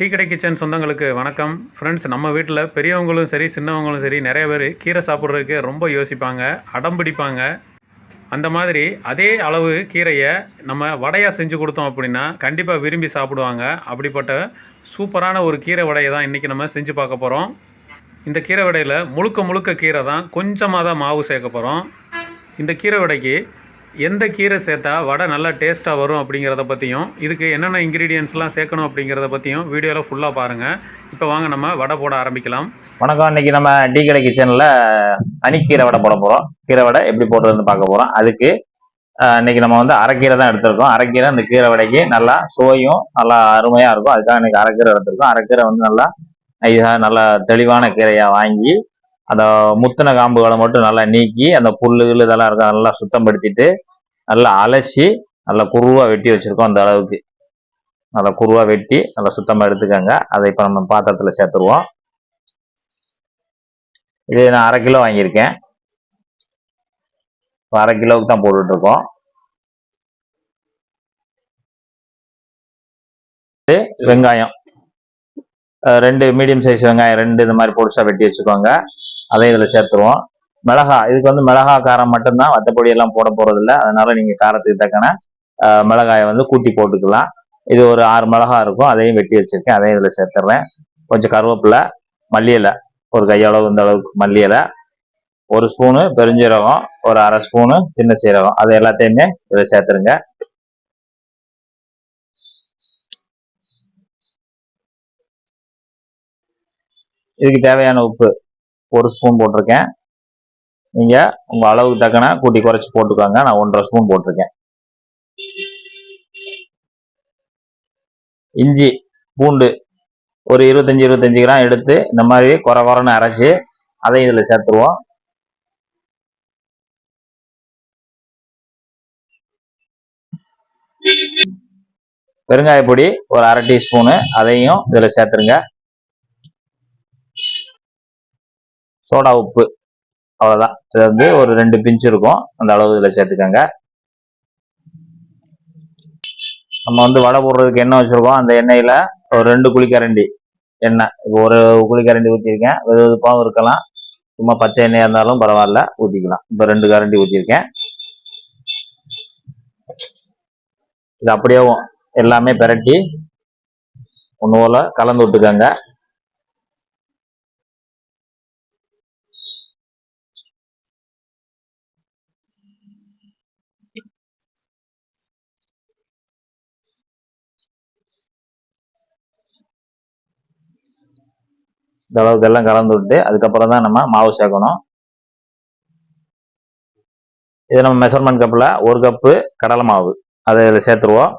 Tea கடை kitchen சொந்தங்களுக்கு வணக்கம். ஃப்ரெண்ட்ஸ் நம்ம வீட்டில் பெரியவங்களும் சரி சின்னவங்களும் சரி நிறைய பேர் கீரை சாப்பிட்றதுக்கு ரொம்ப யோசிப்பாங்க அடம் பிடிப்பாங்க. அந்த மாதிரி அதே அளவு கீரையை நம்ம வடையாக செஞ்சு கொடுத்தோம் அப்படின்னா கண்டிப்பாக விரும்பி சாப்பிடுவாங்க. அப்படிப்பட்ட சூப்பரான ஒரு கீரை வடையை தான் இன்றைக்கி நம்ம செஞ்சு பார்க்க போகிறோம் இந்த கீரை வடையில் முழுக்க முழுக்க கீரை தான் கொஞ்சமாக தான் மாவு சேர்க்க போகிறோம் இந்த கீரை வடைக்கு எந்த கீரை சேர்த்தா வடை நல்லா டேஸ்ட்டாக வரும் அப்படிங்கிறத பற்றியும் இதுக்கு என்னென்ன இன்க்ரீடியன்ஸ்லாம் சேர்க்கணும் அப்படிங்கிறத பற்றியும் வீடியோவில் ஃபுல்லாக பாருங்கள் இப்போ வாங்க நம்ம வடை போட ஆரம்பிக்கலாம். வணக்கம் இன்றைக்கி நம்ம டீ கடை கிச்சனில் அணிக்கீரை வடை போட போகிறோம் கீரை வடை எப்படி போடுறதுன்னு பார்க்க போகிறோம் அதுக்கு இன்றைக்கி நம்ம வந்து அரைக்கீரை தான் எடுத்திருக்கோம். அரைக்கீரை இந்த கீரை வடைக்கு நல்லா சுவையும் நல்லா அருமையாக இருக்கும். அதுக்காக இன்றைக்கி அரைக்கீரை எடுத்திருக்கோம். அரைக்கீரை வந்து நல்லா இதாக நல்லா தெளிவான கீரையாக வாங்கி அந்த முத்தின காம்புகளை மட்டும் நல்லா நீக்கி அந்த புல்லு இதெல்லாம் இருக்க நல்லா சுத்தப்படுத்திட்டு நல்லா அலசி நல்லா குருவாக வெட்டி வச்சுருக்கோம் அந்த அளவுக்கு. நல்லா குருவாக வெட்டி நல்லா சுத்தமாக எடுத்துக்கோங்க. அதை இப்போ நம்ம பாத்திரத்தில் சேர்த்துருவோம். இது நான் அரை கிலோ வாங்கியிருக்கேன். இப்போ அரை கிலோவுக்கு தான் போட்டுட்ருக்கோம். இது வெங்காயம். ரெண்டு மீடியம் சைஸ் வெங்காயம் ரெண்டு இந்த மாதிரி பொடிசா வெட்டி வச்சுக்கோங்க. அதையும் இதில் சேர்த்துருவோம். மிளகா இதுக்கு வந்து மிளகா காரம் மட்டும்தான். மற்றபடி எல்லாம் போட போகிறதில்ல அதனால நீங்கள் காரத்துக்கு தக்கன மிளகாயை வந்து கூட்டி போட்டுக்கலாம். இது ஒரு ஆறு மிளகா இருக்கும். அதையும் வெட்டி வச்சிருக்கேன். அதையும் இதில் சேர்த்துட்றேன் கொஞ்சம் கருவேப்பிலை மல்லி இலை. ஒரு கையளவு இந்த அளவுக்கு மல்லி இலை. ஒரு ஸ்பூனு பெருஞ்சீரகம். ஒரு அரை ஸ்பூனு சின்ன சீரகம். அது எல்லாத்தையுமே இதில் சேர்த்துருங்க. இதுக்கு தேவையான உப்பு. ஒரு ஸ்பூன் போட்டிருக்கேன். நீங்கள் உங்கள் அளவுக்கு தக்கன கூட்டி குறைச்சி போட்டுக்கோங்க. நான் ஒன்றரை ஸ்பூன் போட்டிருக்கேன். இஞ்சி பூண்டு ஒரு இருபத்தஞ்சி இருபத்தஞ்சி கிராம் எடுத்து இந்த மாதிரி குறை குறைன்னு அரைச்சி அதையும் இதில் சேர்த்துருவோம். பெருங்காய பொடி ஒரு அரை டீஸ்பூனு அதையும் இதில் சேர்த்துருங்க. சோடா உப்பு. அவ்வளோதான் இது வந்து ஒரு ரெண்டு பிஞ்சு இருக்கும். அந்த அளவு இதில் சேர்த்துக்கோங்க. நம்ம வந்து வடை போடுறதுக்கு எண்ணெய் வச்சுருக்கோம். அந்த எண்ணெயில் ஒரு ரெண்டு குழிக்கரண்டி எண்ணெய். இப்போ ஒரு குழிக்கரண்டி ஊற்றிருக்கேன் வெது வெதுப்பாகவும் இருக்கலாம். சும்மா பச்சை எண்ணெயாக இருந்தாலும் பரவாயில்ல. ஊற்றிக்கலாம் இப்போ ரெண்டு கரண்டி ஊற்றிருக்கேன் இது அப்படியே எல்லாமே பிரட்டி ஒன்று போல கலந்து விட்டுக்கோங்க. இந்த அளவுக்கு எல்லாம் கலந்து விட்டு அதுக்கப்புறம் தான் நம்ம மாவு சேர்க்கணும். இது நம்ம மெஷர்மெண்ட் கப்பில் ஒரு கப்பு கடலை மாவு. அதை இதில் சேர்த்துருவோம்.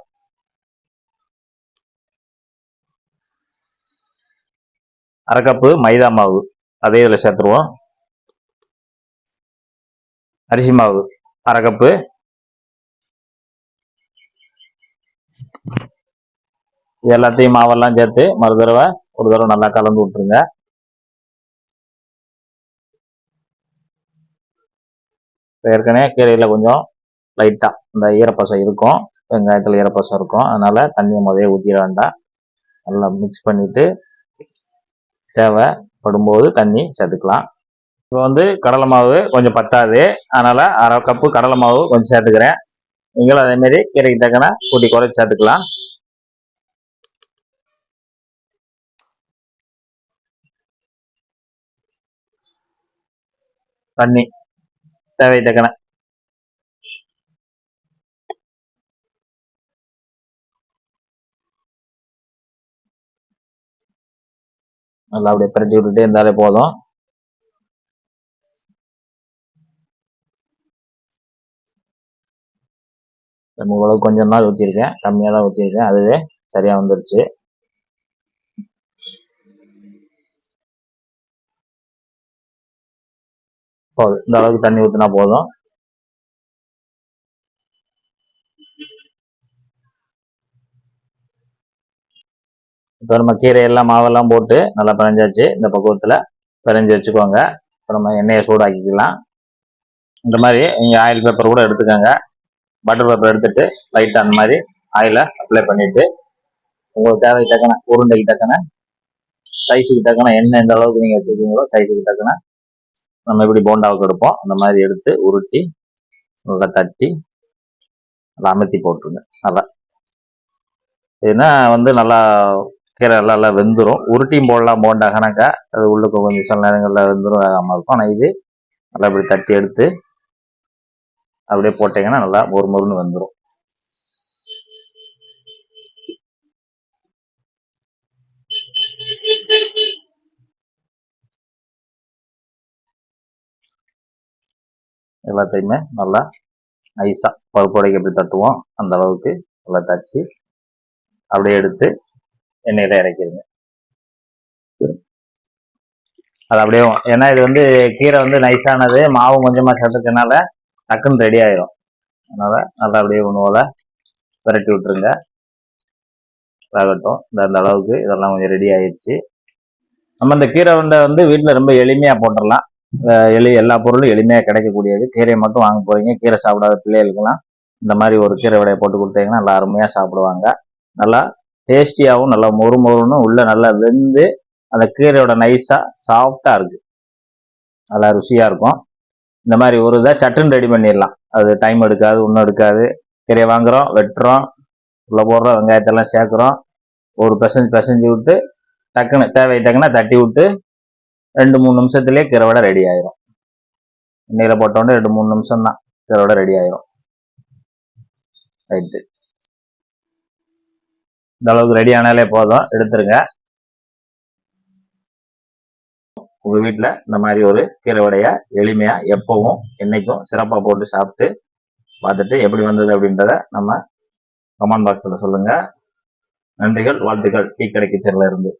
அரை கப்பு மைதா மாவு. அதே இதில் சேர்த்துருவோம். அரிசி மாவு அரை கப்பு இது எல்லாத்தையும் மாவெல்லாம் சேர்த்து மறு தடவை ஒரு தடவை நல்லா கலந்து விட்டுருங்க. ஏற்கனவே கீரையில் கொஞ்சம் லைட்டாக இந்த ஈரப்பசம் இருக்கும். வெங்காயத்தில் ஈரப்பசம் இருக்கும். அதனால் தண்ணியை முதல்ல ஊற்றிட வேண்டாம். நல்லா மிக்ஸ் பண்ணிவிட்டு தேவைப்படும்போது தண்ணி சேர்த்துக்கலாம். இப்போ வந்து கடலை மாவு கொஞ்சம் பத்தாது. அதனால் அரை கப்பு கடலை மாவு கொஞ்சம் சேர்த்துக்கிறேன். நீங்களும் அதேமாரி கீரைக்கு தக்கன கூட்டி குறைச்சி சேர்த்துக்கலாம். தண்ணி தேவை தக்கன நல்லா அப்படியே பிரட்டி விட்டுட்டே இருந்தாலே போதும். நம்ம கொஞ்சம் தான் ஊற்றிருக்கேன் கம்மியாக தான் ஊற்றிருக்கேன் அதுவே சரியாக வந்துருச்சு. போதும். இந்த அளவுக்கு தண்ணி ஊற்றினா போதும். இப்போ நம்ம கீரை எல்லாம் மாவெல்லாம் போட்டு நல்லா பிணைஞ்சாச்சு. இந்த பக்குவத்தில் பிணைஞ்சு வச்சுக்கோங்க. இப்போ நம்ம எண்ணெயை சூடாக்கிக்கலாம். இந்த மாதிரி நீங்கள் ஆயில் பேப்பர் கூட எடுத்துக்கோங்க. பட்டர் பேப்பர் எடுத்துட்டு லைட்டாக அந்த மாதிரி ஆயிலை அப்ளை பண்ணிவிட்டு உங்களுக்கு தேவைக்கு தக்கன உருண்டைக்கு தக்கன சைஸுக்கு தக்கன என்ன எந்த அளவுக்கு நீங்கள் வச்சுருக்கீங்களோ சைஸுக்கு தக்கன நம்ம எப்படி போண்டாவுக்கு எடுப்போம்? அந்த மாதிரி எடுத்து உருட்டி நல்லா தட்டி நல்லா அமர்த்தி போட்டுருங்க. நல்லா. இதுனா வந்து நல்லா கீரை எல்லாம் நல்லா வெந்துடும் உருட்டியும் போடலாம் போண்டா கணக்கா. அது உள்ளுக்கு கொஞ்சம் சில நேரங்களில் வெந்துடும் வேகாமல் இருக்கும். ஆனால் இது நல்லா இப்படி தட்டி எடுத்து அப்படியே போட்டிங்கன்னா நல்லா மொறு மொறுன்னு வெந்துடும் எல்லாத்தையுமே நல்லா நைஸாக பருப்புடைக்கு எப்படி தட்டுவோம் அந்த அளவுக்கு நல்லா தட்டி அப்படியே எடுத்து எண்ணெயில் இறக்கிடுங்க. அது அப்படியே ஏன்னா இது வந்து கீரை வந்து நைஸானது மாவு கொஞ்சமாக சேர்த்துக்கனால டக்குன்னு ரெடி ஆயிரும். அதனால் நல்லா அப்படியே உணவில் விரட்டி விட்டுருங்க. வேகட்டும் இந்த அந்த அளவுக்கு இதெல்லாம் கொஞ்சம் ரெடி ஆயிடுச்சு. நம்ம இந்த கீரை உண்டை வந்து வீட்டில் ரொம்ப எளிமையாக போட்டுடலாம். எளி எல்லா பொருளும் எளிமையாக கிடைக்கக்கூடியது. கீரையை மட்டும் வாங்க போகிறீங்க கீரை சாப்பிடாத பிள்ளைகளுக்கெல்லாம் இந்த மாதிரி ஒரு கீரை விடையை போட்டு கொடுத்தீங்கன்னா நல்லா அருமையாக சாப்பிடுவாங்க. நல்லா டேஸ்டியாகவும் நல்லா மொறு மொறுன்னு உள்ளே நல்லா வெந்து அந்த கீரையோட நைஸாக சாஃப்டாக இருக்குது நல்லா ருசியாக இருக்கும். இந்த மாதிரி ஒரு இதை சட்டுன்னு ரெடி பண்ணிடலாம். அது டைம் எடுக்காது ஒன்றும் எடுக்காது. கீரையை வாங்குகிறோம் வெட்டுறோம் உள்ள போடுறோம் வெங்காயத்தெல்லாம் சேர்க்குறோம். ஒரு பெசஞ்சு பெசஞ்சு விட்டு டக்குன்னு தேவை டக்குன்னா தட்டி விட்டு ரெண்டு மூணு நிமிஷத்துலேயே கீரை வடை ரெடி ஆயிரும். எண்ணெயில் போட்டோன்னே ரெண்டு மூணு நிமிஷம் தான் கீரை வடை ரெடி ஆயிரும். ரைட்டு இந்த அளவுக்கு ரெடி ஆனாலே போதும். எடுத்துருங்க. உங்க வீட்டில் இந்த மாதிரி ஒரு கீரை வடைய எளிமையா எப்பவும் என்னைக்கும் சிறப்பாக போட்டு சாப்பிட்டு பார்த்துட்டு எப்படி வந்தது அப்படின்றத நம்ம கமெண்ட் பாக்ஸில் சொல்லுங்க. நன்றிகள் வாழ்த்துக்கள். டீ கடை கிச்சன்ல இருந்து.